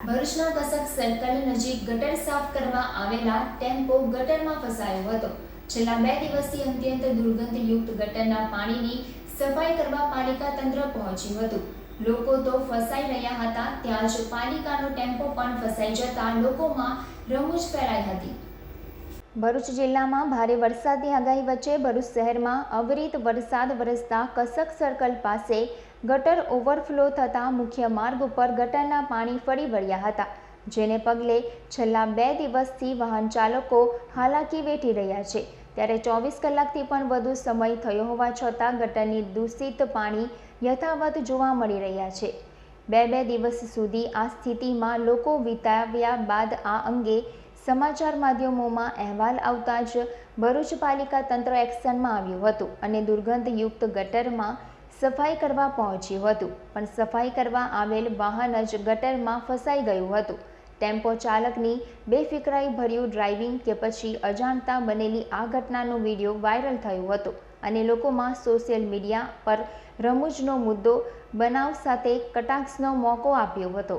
ભરૂચના કસક સર્કલ નજીક ગટર સાફ કરવા આવેલા ટેમ્પો ગટરમાં ફસાયો હતો. છેલ્લા બે દિવસથી અત્યંત દુર્ગંધયુક્ત ગટરના પાણીની સફાઈ કરવા પાલિકા તંત્ર પહોંચ્યું હતું. લોકો તો ફસાઈ રહ્યા હતા, ત્યાં જ પાલિકાનો ટેમ્પો પણ ફસાઈ જતા લોકોમાં રમૂજ ફેલાઈ હતી. ભરૂચ જિલ્લામાં ભારે વરસાદની આગાહી વચ્ચે ભરૂચ શહેરમાં અવિરત વરસાદ વરસતા કસક સર્કલ પાસે ગટર ઓવરફ્લો થતાં મુખ્ય માર્ગ ઉપર ગટરના પાણી ફરી વળ્યા હતા, જેને પગલે છેલ્લા બે દિવસથી વાહન ચાલકો હાલાકી વેઠી રહ્યા છે. ત્યારે ચોવીસ કલાકથી પણ વધુ સમય થયો હોવા છતાં ગટરની દૂષિત પાણી યથાવત જોવા મળી રહ્યા છે. બે બે દિવસ સુધી આ સ્થિતિમાં લોકો વિતાવ્યા બાદ આ અંગે સમાચાર માધ્યમોમાં અહેવાલ આવતા જ ભરૂચ પાલિકા તંત્ર એક્શનમાં આવ્યું હતું અને દુર્ગંધયુક્ત ગટરમાં સફાઈ કરવા પહોંચ્યું હતું. પણ સફાઈ કરવા આવેલ વાહન જ ગટરમાં ફસાઈ ગયું હતું. ટેમ્પો ચાલકની બેફિકરાઈ ભર્યું ડ્રાઇવિંગ કે પછી અજાણતા બનેલી આ ઘટનાનો વીડિયો વાયરલ થયો હતો અને લોકોમાં સોશિયલ મીડિયા પર રમૂજનો મુદ્દો, બનાવ સાથે કટાક્ષનો મોકો આપ્યો હતો.